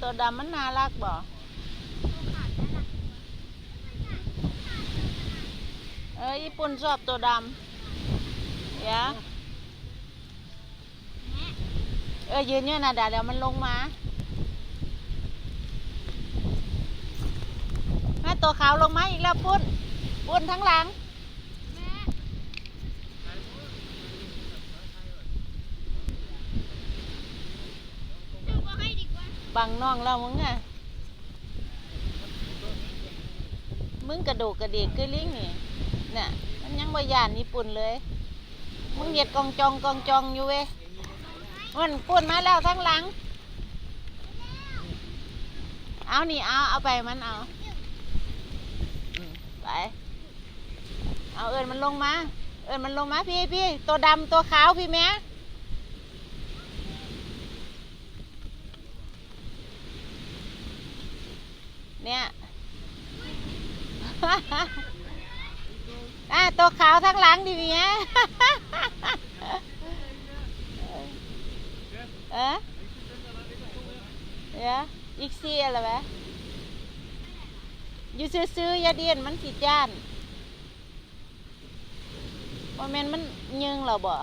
ตัวดำมันน่ารักบ่เออญี่ปุ่นชอบตัวดำยะเออยืนเนี่ยนะเดี๋ยวเดี๋ยวมันลงมาแม่ตัวขาวลงมาอีกแล้วปุ้นปุ้นทั้งหลัง บังน้องเรามึงอะมึงกระดูกกระเดีกคือลิงนี่น่ะมันยังบ่ยานญี่ปุ่นเลย มึงเหยียดกองจองกองจองอยู่เว้ยมันปุ่นมาแล้วทั้งหลัง เอานี่เอาเอาไปมันเอาไปเอาเอิญมันลงมา เอิญมันลงมาพี่พี่ตัวดำตัวขาวพี่แม่ เนี่ยอะตัวขาวทั้งหลังดิเมียเออเดี๋ยวอีกซี่อะไรวะอยู่ซื้อๆอยาเดียนมันสิจ้านว่าแม่นมันยิงเราบ่